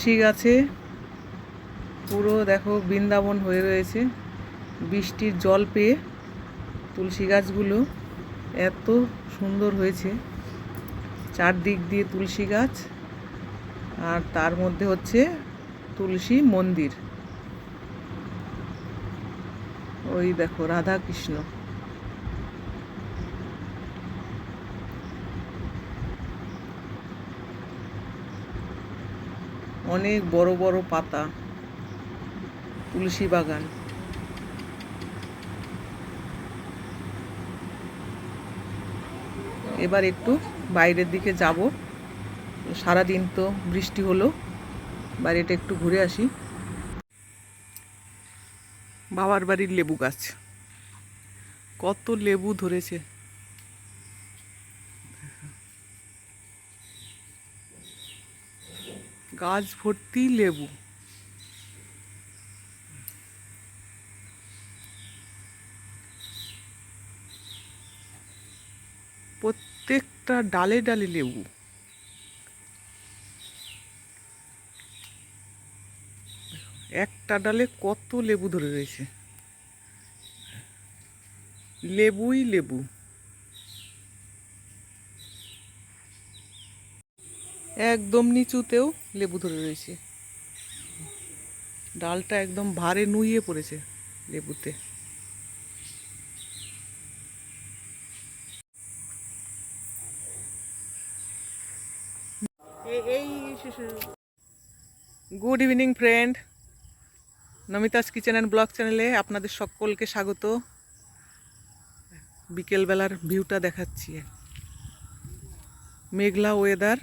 তুলসী গাছে। পুরো দেখো বৃন্দাবন হয়ে রয়েছে। বৃষ্টির জল পেয়ে তুলসী গাছগুলো এত সুন্দর হয়েছে। চারদিক দিয়ে তুলসী গাছ আর তার মধ্যে হচ্ছে তুলসী মন্দির। ওই দেখো রাধা কৃষ্ণ অনেক বড় বড় পাতা, তুলসী বাগান। এবার একটু বাইরের দিকে যাব। সারাদিন তো বৃষ্টি হলো, বাইরেটা একটু ঘুরে আসি। বাবার বাড়ির লেবু গাছ। কত লেবু ধরেছে। গাছ ভর্তি লেবু। প্রত্যেকটা ডালে ডালে লেবু। একটা ডালে কত লেবু ধরে রয়েছে? লেবুই লেবু। একদম নিচুতেও লেবু ধরে রয়েছে। ডালটা একদম ভারে নুইয়ে পড়েছে লেবুতে। Good evening friend Namita's kitchen and blog চ্যানেলে আপনাদের সকলকে স্বাগত। বিকেলবেলার ভিউটা দেখাচ্ছি। মেঘলা ওয়েদার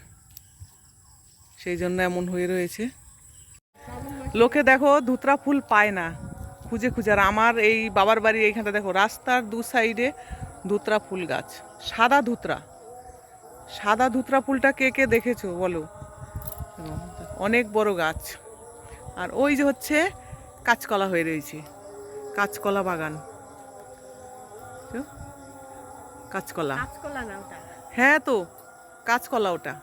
সেই জন্য এমন হয়ে রয়েছে। লোকে দেখো ধুতরা ফুল পায় না খুঁজে খুঁজে। আর আমার এই বাবার বাড়ির এইখানটা দেখো রাস্তার দু সাইডে ধুতরা ফুল গাছ সাদা ধুতরা। সাদা ধুতরা ফুলটা কে কে দেখেছ বলো? অনেক বড় গাছ। আর ওই যে হচ্ছে কাঁচকলা হয়ে রয়েছে কাঁচকলা বাগান। কাঁচকলা। হ্যাঁ তো কাঁচকলা ওটা।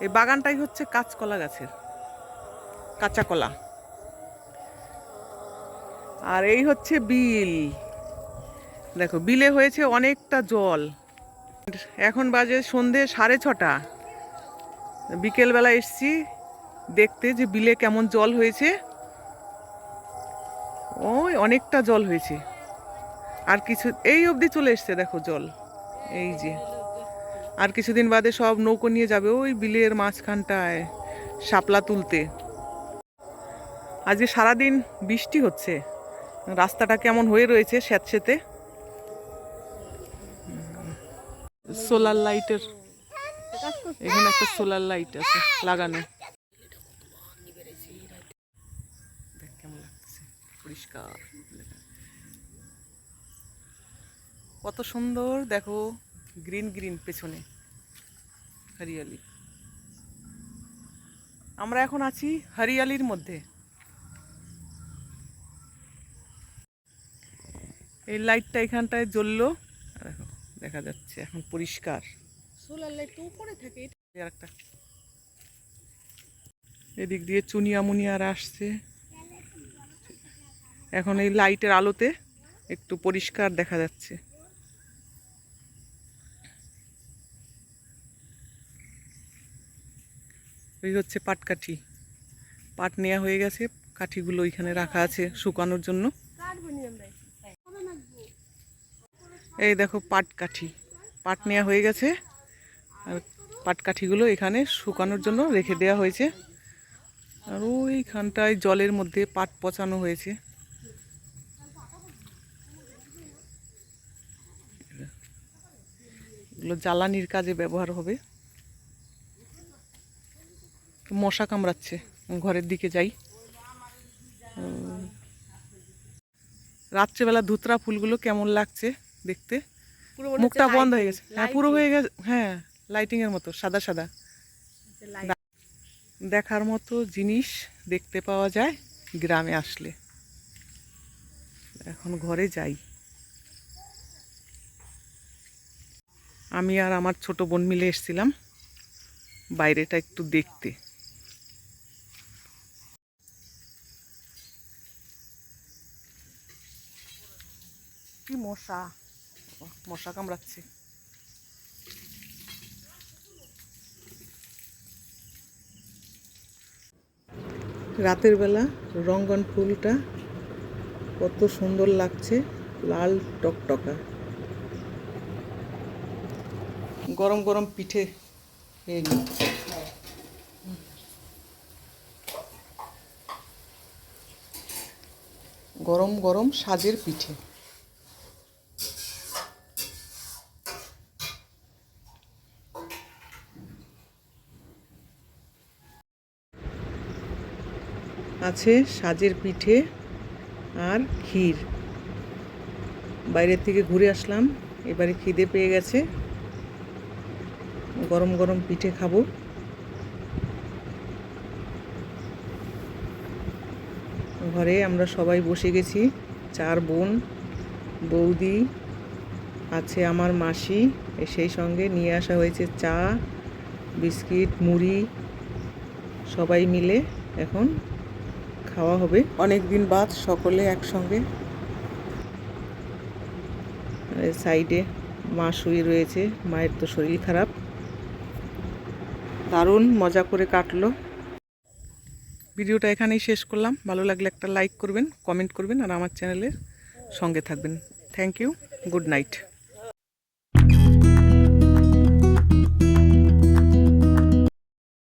এই বাগানটাই হচ্ছে কাঁচকলা গাছের কাঁচা কলা আর এই হচ্ছে বিল। দেখো, বিলে হয়েছে অনেকটা জল। এখন বাজে সন্ধে সাড়ে ছটা। বিকেলবেলা এসছি দেখতে যে বিলে কেমন জল হয়েছে। ওই অনেকটা জল হয়েছে। আর কিছু, এই অবধি চলে এসছে, দেখো জল। এই যে। আর কিছুদিন বাদে সব নৌকো নিয়ে যাবে ওই বিলের মাঝখানটায় শাপলা তুলতে। আজকে সারাদিন বৃষ্টি হচ্ছে। রাস্তাটা কেমন হয়ে রয়েছে স্যাঁতসেতে? সোলার লাইটের, এখানে একটা সোলার লাইট আছে লাগানো। পরিষ্কার। কত সুন্দর, দেখো। গ্রিন গ্রিন পেছনে হরিয়ালি। আমরা এখন আছি হরিয়ালির মধ্যে। এই লাইটটা এখানটায় জ্বললো আর দেখো দেখা যাচ্ছে এখন পরিষ্কার। সোলার লাইট তো উপরে থাকে এই আরেকটা। এদিক দিয়ে চুনিয়া মুনিয়ার আসছে। এখন এই লাইটের আলোতে একটু পরিষ্কার দেখা যাচ্ছে। ওই হচ্ছে পাটকাঠি পাট নেওয়া হয়ে গেছে, কাঠিগুলো ওইখানে রাখা আছে শুকানোর জন্য। এই দেখো পাট কাঠি। পাট নেওয়া হয়ে গেছে, আর পাট কাঠিগুলো এখানে শুকানোর জন্য রেখে দেওয়া হয়েছে। আর ওইখানটায় জলের মধ্যে পাট পচানো হয়েছে। এগুলো জ্বালানির কাজে ব্যবহার হবে। মশা কামড়াচ্ছে। ঘরের দিকে যাই। রাত্রেবেলা ধুতরা ফুলগুলো কেমন লাগছে দেখতে? মুখটা বন্ধ হয়ে গেছে। হ্যাঁ পুরো হয়ে গেছে। হ্যাঁ লাইটিং এর মতো সাদা সাদা। দেখার মতো জিনিস দেখতে পাওয়া যায় গ্রামে আসলে। এখন ঘরে যাই। আমি আর আমার ছোট বোন মিলে এসেছিলাম। বাইরেটা একটু দেখতে। মশা। মশা কামড়াচ্ছে। রাতের বেলা রঙ্গন ফুলটা কত সুন্দর লাগছে, লাল টকটকা। গরম গরম পিঠে গরম গরম সাজের পিঠে। আছে সাজের পিঠে আর ক্ষীর। বাইরের থেকে ঘুরে আসলাম, এবারে খিদে পেয়ে গেছে। গরম গরম পিঠে খাব। ঘরে আমরা সবাই বসে গেছি, চার বোন, বৌদি, আছে আমার মাসি, সেই সঙ্গে নিয়ে আসা হয়েছে চা, বিস্কিট, মুড়ি, সবাই মিলে এখন খাওয়া হবে। অনেক দিন বাদ, সকলে একসঙ্গে। সাইডে মা শুয়ে রয়েছে, মায়ের তো শরীর খারাপ। দারুণ মজা করে কাটলো। ভিডিওটা এখানেই শেষ করলাম। ভালো লাগলে একটা লাইক করবেন, কমেন্ট করবেন, আর আমার চ্যানেলের সঙ্গে থাকবেন। Thank you good night